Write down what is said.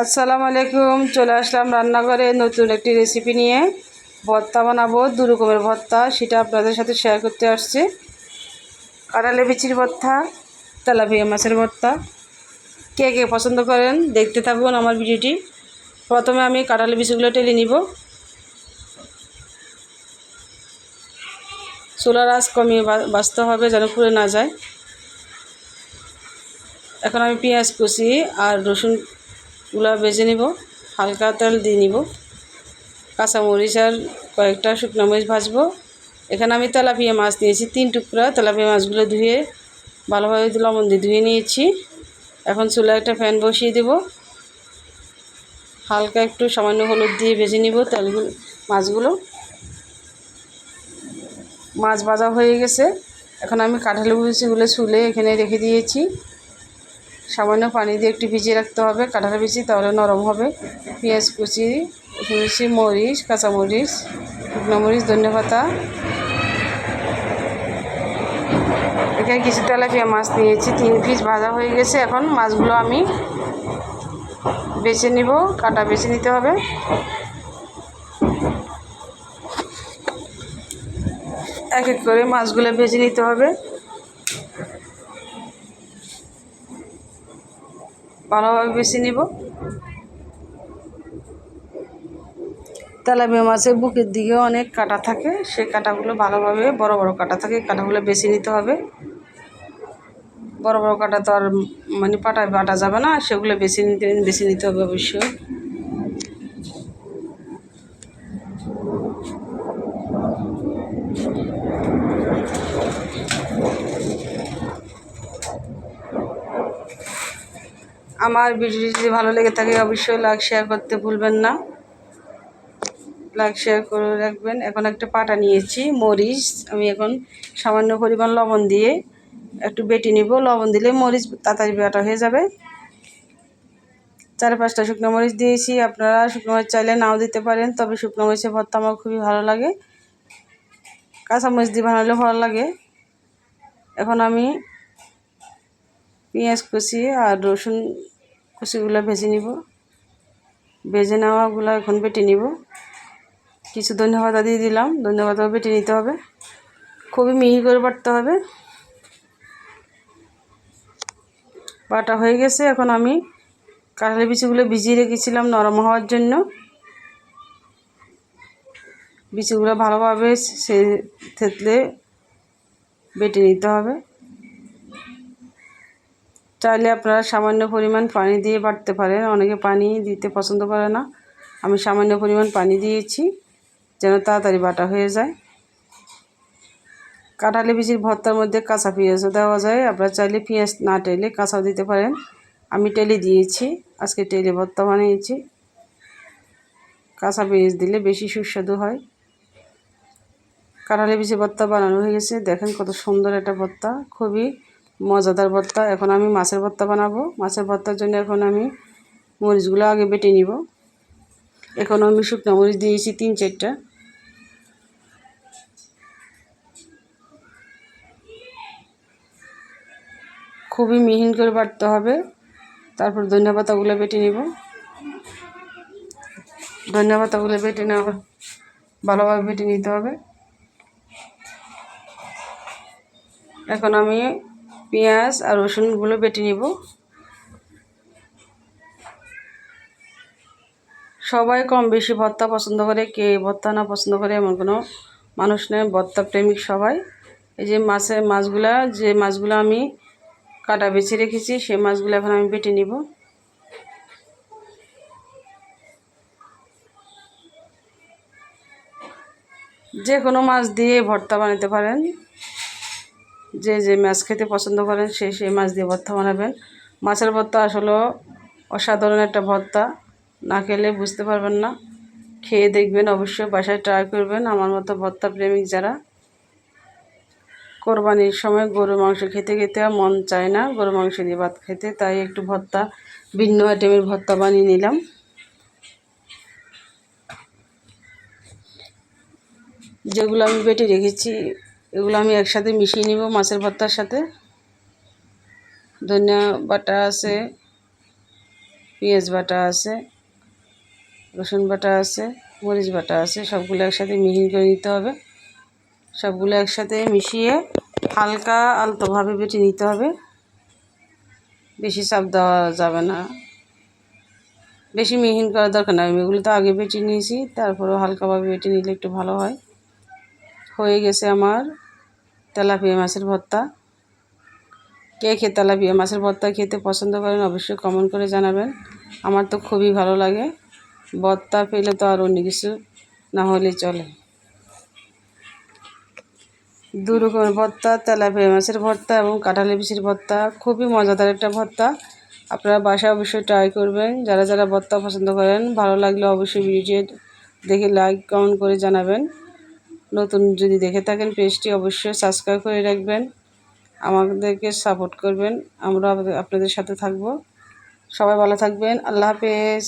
আসসালামু আলাইকুম, চলে আসলাম রান্নাঘরে নতুন একটি রেসিপি নিয়ে। ভর্তা বানাবো, দু রকমের ভর্তা, সেটা আপনাদের সাথে শেয়ার করতে আসছি। কাঁঠালে বিচির ভর্তা, তেলাপিয়া মাছের ভর্তা। কে কে পছন্দ করেন, দেখতে থাকুন আমার ভিডিওটি। প্রথমে আমি কাঁঠালে বিচিগুলো টেলে নিব। চুলার আঁচ কমিয়ে বাঁচতে হবে যেন পুড়ে না যায়। এখন আমি পেঁয়াজ কুচি আর রসুনগুলো বেজে নিব, হালকা তেল দিয়ে নিব। কাঁচামরিচ আর কয়েকটা শুকনো মরিচ ভাজবো। এখানে আমি তেলাপিয়া মাছ নিয়েছি, তিন টুকরা। তেলাপিয়া মাছগুলো ধুয়ে ভালোভাবে লবণ দিয়ে ধুয়ে নিয়েছি। এখন চুলা একটা ফ্যান বসিয়ে দেব। হালকা একটু সামান্য হলুদ দিয়ে ভেজে নিব তেলগুলো, মাছগুলো। মাছ ভাজা হয়ে গেছে। এখন আমি কাঁঠালি বিচিগুলো ছুলে এখানে রেখে দিয়েছি। সামান্য পানি দিয়ে একটু ভিজিয়ে রাখতে হবে, কাঁঠাল বিচি তাহলে নরম হবে। পেঁয়াজ কুচি কুচি মরিচ কাঁচামরিচ শুকনো মরিচ, ধনে পাতা। এখানে কিছু তেলাপিয়া মাছ নিয়েছি, তিন পিস ভাজা হয়ে গেছে। এখন মাছগুলো আমি বেছে নিব, কাটা বেছে নিতে হবে। এক এক করে মাছগুলো ভেজে নিতে হবে। ভালোভাবে বেছে নিব। তেলাপিয়া মাছের বুকের দিকে অনেক কাটা থাকে, সেই কাটাগুলো ভালোভাবে, বড় বড় কাটা থাকে কাটাগুলো বেছে নিতে হবে। বড় বড় কাটা তো আর মানে পাটায় বাটা যাবে না, সেগুলো বেছে নিতে বেছে নিতে হবে অবশ্যই। আমার ভিডিও যদি ভালো লেগে থাকে, অবশ্যই লাইক শেয়ার করতে ভুলবেন না। লাইক শেয়ার করে রাখবেন। এখন একটা পাটা নিয়েছি, মরিচ। আমি এখন সামান্য পরিমাণ লবণ দিয়ে একটু বেটে নিব। লবণ দিলে মরিচ তাড়াতাড়ি বাটা হয়ে যাবে। চার পাঁচটা শুকনো মরিচ দিয়েছি। আপনারা শুকনো মরিচ চাইলে নাও দিতে পারেন, তবে শুকনো মরিচের ভর্তা আমার খুবই ভালো লাগে। কাঁচা মরিচ দিয়ে বানালে ভালো লাগে। এখন আমি পেঁয়াজ কুচি আর রসুন কুচিগুলো ভেজে নিব। ভেজে নেওয়াগুলো এখন বেটে নিব। কিছু ধন্যবাদ দিয়ে দিলাম। ধন্যবাদও বেটে নিতে হবে। খুবই মিহি করে বাটতে হবে। বাটা হয়ে গেছে। এখন আমি কাঁঠালি বিচিগুলো ভিজিয়ে রেখেছিলাম নরম হওয়ার জন্য। বিচিগুলো ভালোভাবে সে থেতলে বেটে নিতে হবে। চাইলে আপনারা সামান্য পরিমাণ পানি দিয়ে বাটতে পারেন। অনেকে পানি দিতে পছন্দ করে না। আমি সামান্য পরিমাণ পানি দিয়েছি যেন তাড়াতাড়ি বাটা হয়ে যায়। কাঁঠালি বিচির ভর্তার মধ্যে কাঁচা পেঁয়াজও দেওয়া যায়। আপনারা চাইলে পেঁয়াজ না টেলে কাঁচাও দিতে পারেন। আমি টেলে দিয়েছি, আজকে টেলে ভর্তা বানিয়েছি। কাঁচা পেঁয়াজ দিলে বেশি সুস্বাদু হয়। কাঁঠালি বিচি ভর্তা বানানো হয়ে গেছে। দেখেন কত সুন্দর একটা ভর্তা। খুবই মজাদার ভর্তা। এখন আমি মাছের ভর্তা বানাবো। মাছের ভর্তার জন্য এখন আমি মরিচগুলো আগে বেটে নিব। এখন আমি শুকনো মরিচ দিয়েছি তিন চারটা। খুবই মিহিন করে বাটতে হবে। তারপর ধনিয়া পাতাগুলো বেটে নিব। ধনিয়া পাতাগুলো বেটে নেওয়া ভালোভাবে বেটে নিতে হবে। এখন আমি পেঁয়াজ আর রসুনগুলো বেটে নিব। সবাই কম বেশি ভর্তা পছন্দ করে, কে ভর্তা না পছন্দ করে এমন কোনো মানুষ নেই, ভর্তা প্রেমিক সবাই। এই যে মাছের মাছগুলা, যে মাছগুলো আমি কাটা বেছে রেখেছি, সেই মাছগুলো এখন আমি বেটে নিব। যে কোনো মাছ দিয়ে ভর্তা বানাতে পারেন। যে যে মাছ খেতে পছন্দ করেন সে সেই মাছ দিয়ে ভর্তা বানাবেন মাছের ভর্তা আসলে অসাধারণ একটা ভর্তা। না খেলে বুঝতে পারবেন না। খেয়ে দেখবেন অবশ্যই, বাসায় ট্রাই করবেন। আমার মতো ভর্তা প্রেমিক যারা কোরবানির সময় গরু মাংস খেতে খেতে মন চায় না গরু মাংস দিয়ে ভাত খেতে, তাই একটু ভর্তা, ভিন্ন আইটেমের ভর্তা বানিয়ে নিলাম। যেগুলো আমি বেটে রেখেছি এগুলো আমি একসাথে মিশিয়ে নিব মাছের ভর্তার সাথে। ধনিয়া বাটা আছে, পেঁয়াজ বাটা আছে, রসুন বাটা আছে, মরিচ বাটা আছে, সবগুলো একসাথে মিহিন করে নিতে হবে। সবগুলো একসাথে মিশিয়ে হালকা আলতোভাবে বেটে নিতে হবে। বেশি চাপ দেওয়া যাবে না। বেশি মিহিন করার দরকার নাই। আমি এগুলো তো আগে বেটে নিয়েছি, তারপরেও হালকাভাবে বেটে নিলে একটু ভালো হয়। হয়ে গেছে আমার তেলাপিয়া মাছের ভর্তা। কে খেয়ে তেলাপিয়া মাছের ভর্তা খেতে পছন্দ করেন অবশ্যই কমেন্ট করে জানাবেন। আমার তো খুবই ভালো লাগে। ভর্তা পেলে তো আর অন্য কিছু না হলে চলে। দু রকমের ভর্তা, তেলাপিয়া মাছের ভর্তা এবং কাঁঠালি বিচির ভর্তা খুবই মজাদার একটা ভর্তা। আপনারা বাসায় অবশ্যই ট্রাই করবেন। যারা যারা ভর্তা পছন্দ করেন, ভালো লাগলে অবশ্যই ভিডিও দেখে লাইক কমেন্ট করে জানাবেন। নতুন যদি দেখে থাকেন, পেজটি অবশ্যই সাবস্ক্রাইব করে রাখবেন। আমাদেরকে সাপোর্ট করবেন। আমরা আপনাদের সাথে থাকব। সবাই ভালো থাকবেন। আল্লাহ হাফেজ।